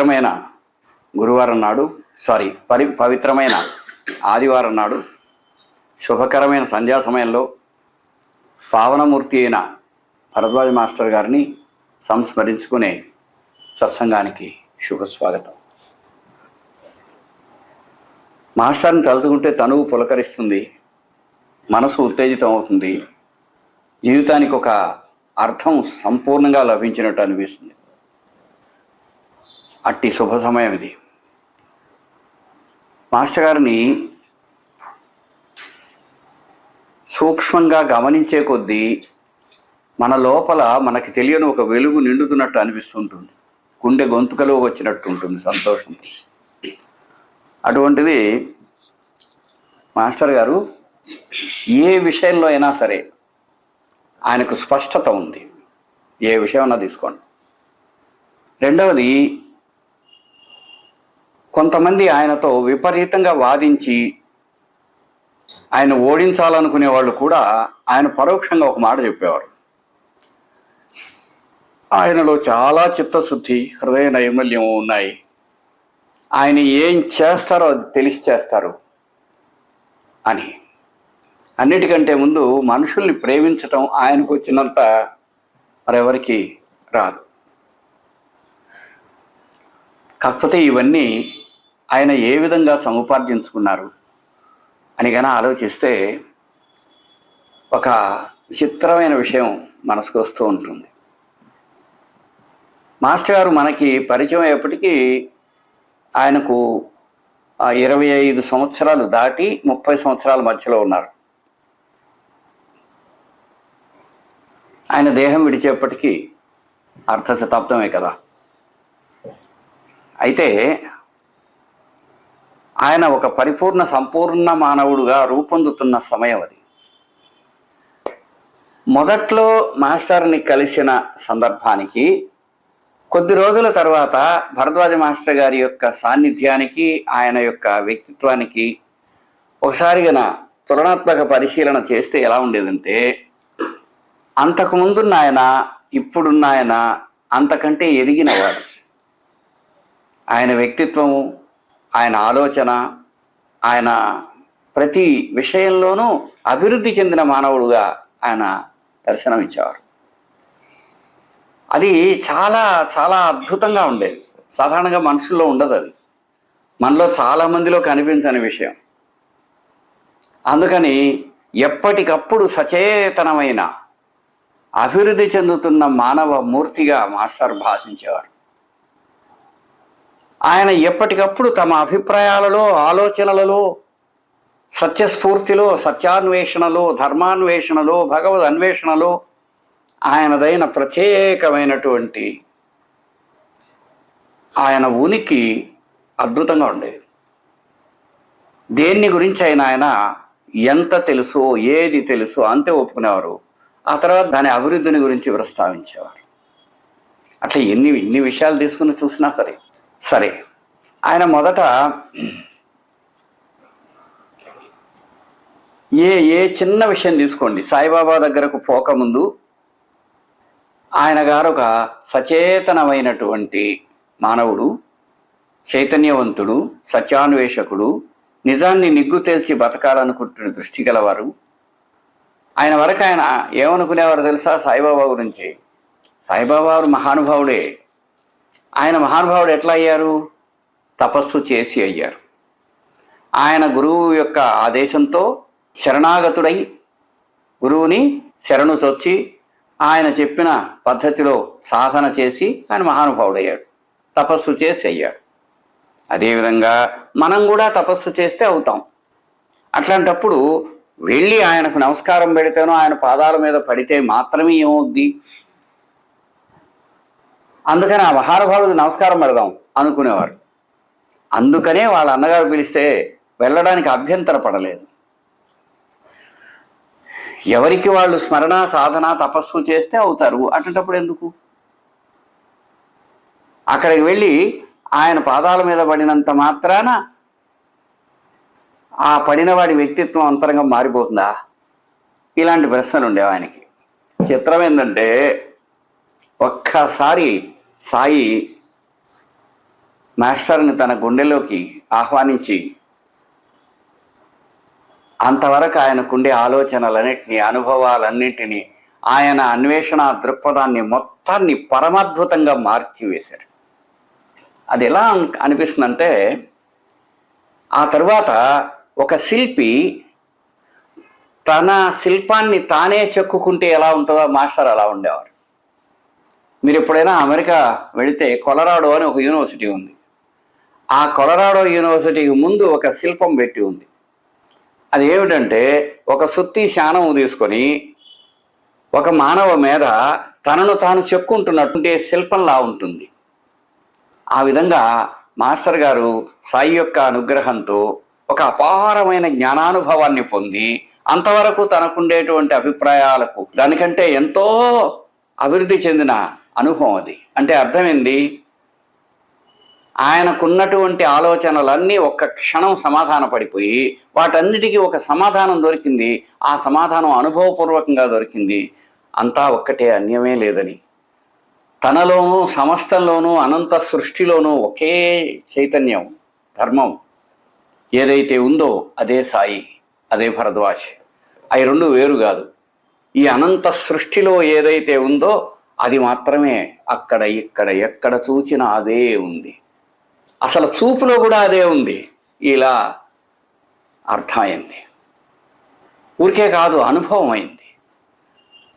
పవిత్రమైన గురువారం నాడు సారీ పరి పవిత్రమైన ఆదివారం నాడు శుభకరమైన సంధ్యా సమయంలో పావనమూర్తి అయిన భరద్వాజ మాస్టర్ గారిని సంస్మరించుకునే సత్సంగానికి శుభస్వాగతం. మాస్టర్ని తలుచుకుంటే తనువు పులకరిస్తుంది మనసు ఉత్తేజితం అవుతుంది జీవితానికి ఒక అర్థం సంపూర్ణంగా లభించినట్టు అనిపిస్తుంది. అట్టి శుభ సమయం ఇది. మాస్టర్ గారిని సూక్ష్మంగా గమనించే కొద్దీ మన లోపల మనకి తెలియని ఒక వెలుగు నిండుతున్నట్టు అనిపిస్తుంటుంది. గుండె గొంతుకలో వచ్చినట్టు ఉంటుంది సంతోషంతో అటువంటిది మాస్టర్ గారు ఏ విషయంలో అయినా సరే ఆయనకు స్పష్టత ఉంది. ఏ విషయం అన్నా తీసుకోండి. రెండవది కొంతమంది ఆయనతో విపరీతంగా వాదించి ఆయన ఓడించాలనుకునే వాళ్ళు కూడా ఆయన పరోక్షంగా ఒక మాట చెప్పేవారు. ఆయనలో చాలా చిత్తశుద్ధి హృదయ నైర్మల్యం ఉన్నాయి. ఆయన ఏం చేస్తారో అది తెలిసి చేస్తారు అని. అన్నిటికంటే ముందు మనుషుల్ని ప్రేమించటం ఆయనకు వచ్చినంత మరెవరికి రాదు. కాకపోతే ఇవన్నీ ఆయన ఏ విధంగా సముపార్జించుకున్నారు అని కానీ ఆలోచిస్తే ఒక విచిత్రమైన విషయం మనసుకు వస్తూ ఉంటుంది. మాస్టర్ గారు మనకి పరిచయం అయ్యేప్పటికీ ఆయనకు ఇరవై ఐదు సంవత్సరాలు దాటి ముప్పై సంవత్సరాల మధ్యలో ఉన్నారు. ఆయన దేహం విడిచేప్పటికీ అర్ధ శతాబ్దమే కదా. అయితే ఆయన ఒక పరిపూర్ణ సంపూర్ణ మానవుడుగా రూపొందుతున్న సమయం అది. మొదట్లో మాస్టర్ని కలిసిన సందర్భానికి కొద్ది రోజుల తర్వాత భరద్వాజ మాస్టర్ గారి యొక్క సాన్నిధ్యానికి ఆయన యొక్క వ్యక్తిత్వానికి ఒకసారిగా తులనాత్మక పరిశీలన చేస్తే ఎలా ఉండేదంటే అంతకుముందున్న ఆయన ఇప్పుడున్న ఆయన అంతకంటే ఎదిగినవాడు ఆయన వ్యక్తిత్వము ఆయన ఆలోచన ఆయన ప్రతి విషయంలోనూ అభివృద్ధి చెందిన మానవుడుగా ఆయన దర్శనమిచ్చేవారు అది చాలా చాలా అద్భుతంగా ఉండేది. సాధారణంగా మనుషుల్లో ఉండదు అది. మనలో చాలా మందిలో కనిపించని విషయం. అందుకని ఎప్పటికప్పుడు సచేతనమైన అభివృద్ధి చెందుతున్న మానవ మూర్తిగా మాస్టర్ భాషించేవారు. ఆయన ఎప్పటికప్పుడు తమ అభిప్రాయాలలో ఆలోచనలలో సత్యస్ఫూర్తిలో సత్యాన్వేషణలో ధర్మాన్వేషణలో భగవద్ అన్వేషణలో ఆయనదైన ప్రత్యేకమైనటువంటి ఆయన ఉనికి అద్భుతంగా ఉండేది. దేన్ని గురించి అయినా ఆయన ఎంత తెలుసో ఏది తెలుసో అంతే ఒప్పుకునేవారు. ఆ తర్వాత దాని అభివృద్ధిని గురించి ప్రస్తావించేవారు. అట్లా ఎన్ని ఎన్ని విషయాలు తీసుకుని చూసినా సరే సరే. ఆయన మొదట ఏ ఏ చిన్న విషయం తీసుకోండి. సాయిబాబా దగ్గరకు పోకముందు ఆయన గారు ఒక సచేతనమైనటువంటి మానవుడు చైతన్యవంతుడు సత్యాన్వేషకుడు నిజాన్ని నిగ్గు తేల్చి బతకాలనుకుంటున్న దృష్టి గలవారు. ఆయన వరకు ఆయన ఏమనుకునేవారు తెలుసా? సాయిబాబా గురించి. సాయిబాబా వారు మహానుభావుడే. ఆయన మహానుభావుడు ఎట్లా అయ్యారు? తపస్సు చేసి అయ్యారు. ఆయన గురువు యొక్క ఆదేశంతో శరణాగతుడై గురువుని శరణు చొచ్చి ఆయన చెప్పిన పద్ధతిలో సాధన చేసి ఆయన మహానుభావుడయ్యాడు. తపస్సు చేసి అయ్యాడు. అదేవిధంగా మనం కూడా తపస్సు చేస్తే అవుతాం. అట్లాంటప్పుడు వెళ్ళి ఆయనకు నమస్కారం పెడితేనో ఆయన పాదాల మీద పడితే మాత్రమే ఏమవుద్ది? అందుకని ఆ మహానుభావుడికి నమస్కారం పెడదాం అనుకునేవారు అందుకనే వాళ్ళ అన్నగారు పిలిస్తే వెళ్ళడానికి అభ్యంతర పడలేదు. ఎవరికి వాళ్ళు స్మరణ సాధన తపస్సు చేస్తే అవుతారు. అటువంటప్పుడు ఎందుకు? అక్కడికి వెళ్ళి ఆయన పాదాల మీద పడినంత మాత్రాన ఆ పడిన వాడి వ్యక్తిత్వం అంతరంగా మారిపోతుందా? ఇలాంటి ప్రశ్నలు ఉండేవానికి ఆయనకి. చిత్రం ఏంటంటే ఒక్కసారి సాయి మాస్టర్ని తన గుండెలోకి ఆహ్వానించి అంతవరకు ఆయనకుండే ఆలోచనలన్నింటినీ అనుభవాలన్నింటినీ ఆయన అన్వేషణ దృక్పథాన్ని మొత్తాన్ని పరమాద్భుతంగా మార్చివేశారు అది ఎలా అనిపిస్తుందంటే ఆ తరువాత ఒక శిల్పి తన శిల్పాన్ని తానే చెక్కుకుంటే ఎలా ఉంటుందో మాస్టర్ అలా ఉండేవారు. మీరు ఎప్పుడైనా అమెరికా వెళితే కొలరాడో అని ఒక యూనివర్సిటీ ఉంది. ఆ కొలరాడో యూనివర్సిటీకి ముందు ఒక శిల్పం పెట్టి ఉంది. అది ఏమిటంటే ఒక సుత్తి శానం తీసుకొని ఒక మానవ మీద తనను తాను చెక్కుంటున్నటువంటి శిల్పంలా ఉంటుంది. ఆ విధంగా మాస్టర్ గారు సాయి యొక్క అనుగ్రహంతో ఒక అపారమైన జ్ఞానానుభవాన్ని పొంది అంతవరకు తనకుండేటువంటి అభిప్రాయాలకు దానికంటే ఎంతో అభివృద్ధి చెందిన అనుభవం అది. అంటే అర్థమైంది? ఆయనకున్నటువంటి ఆలోచనలన్నీ ఒక్క క్షణం సమాధాన పడిపోయి వాటన్నిటికీ ఒక సమాధానం దొరికింది. ఆ సమాధానం అనుభవపూర్వకంగా దొరికింది. అంతా ఒక్కటే అన్యమే లేదని. తనలోనూ సమస్తంలోనూ అనంత సృష్టిలోనూ ఒకే చైతన్యం ధర్మం ఏదైతే ఉందో అదే సాయి అదే భరద్వాజ్. అవి రెండు వేరు కాదు. ఈ అనంత సృష్టిలో ఏదైతే ఉందో అది మాత్రమే అక్కడ ఇక్కడ ఎక్కడ చూచినా అదే ఉంది. అసలు చూపులో కూడా అదే ఉంది. ఇలా అర్థమైంది. ఊరికే కాదు అనుభవం అయింది.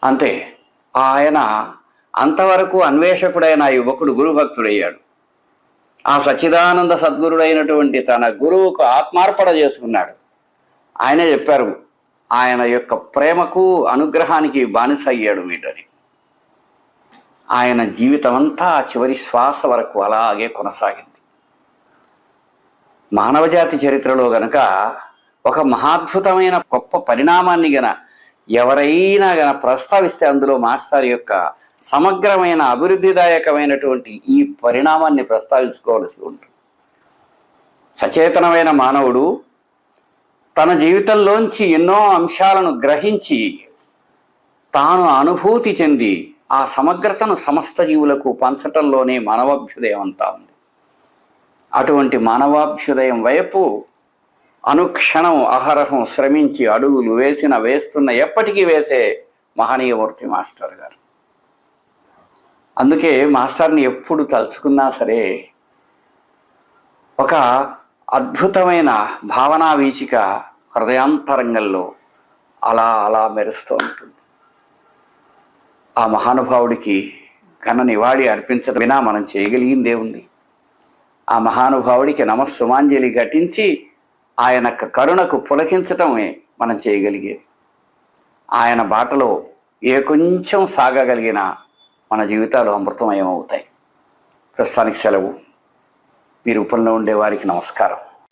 అంతే. ఆయన అంతవరకు అన్వేషకుడైన యువకుడు గురుభక్తుడయ్యాడు. ఆ సచ్చిదానంద సద్గురుడైనటువంటి తన గురువుకు ఆత్మార్పణ చేసుకున్నాడు. ఆయనే చెప్పారు ఆయన యొక్క ప్రేమకు అనుగ్రహానికి బానిస అయ్యాడు వీటని. ఆయన జీవితం అంతా ఆ చివరి శ్వాస వరకు అలాగే కొనసాగింది. మానవజాతి చరిత్రలో గనక ఒక మహాద్భుతమైన గొప్ప పరిణామాన్ని గన ఎవరైనా గన ప్రస్తావిస్తే అందులో మాస్టర్ యొక్క సమగ్రమైన అభివృద్ధిదాయకమైనటువంటి ఈ పరిణామాన్ని ప్రస్తావించుకోవలసి ఉంటుంది. సచేతనమైన మానవుడు తన జీవితంలోంచి ఎన్నో అంశాలను గ్రహించి తాను అనుభూతి చెంది ఆ సమగ్రతను సమస్త జీవులకు పంచటంలోనే మానవాభ్యుదయం అంతా ఉంది. అటువంటి మానవాభ్యుదయం వైపు అనుక్షణం అహరహం శ్రమించి అడుగులు వేసిన వేస్తున్న ఎప్పటికీ వేసే మహనీయమూర్తి మాస్టర్ గారు. అందుకే మాస్టర్ని ఎప్పుడు తలుచుకున్నా సరే ఒక అద్భుతమైన భావనా వీచిక హృదయాంతరంగంలో అలా అలా మెరుస్తూ ఉంటుంది. ఆ మహానుభావుడికి ఘన నివాళి అర్పించడం వినా మనం చేయగలిగిందే ఉంది ఆ మహానుభావుడికి నమస్సుమాంజలి ఘటించి ఆయన యొక్క కరుణకు పులకించటమే మనం చేయగలిగేది. ఆయన బాటలో ఏ కొంచెం సాగగలిగినా మన జీవితాలు అమృతమయమవుతాయి. ప్రస్తుతానికి సెలవు. మీ రూపంలో ఉండే వారికి నమస్కారం.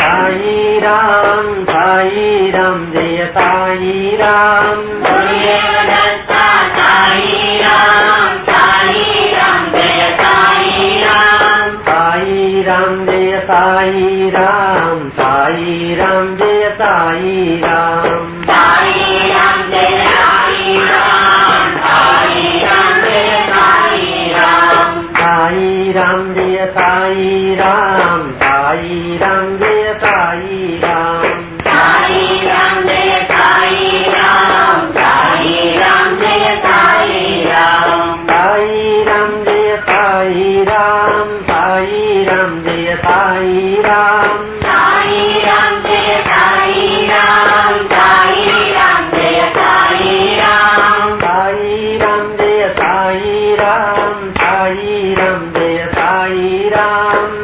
साई राम साई राम जय साई राम साई राम साई राम जय साई राम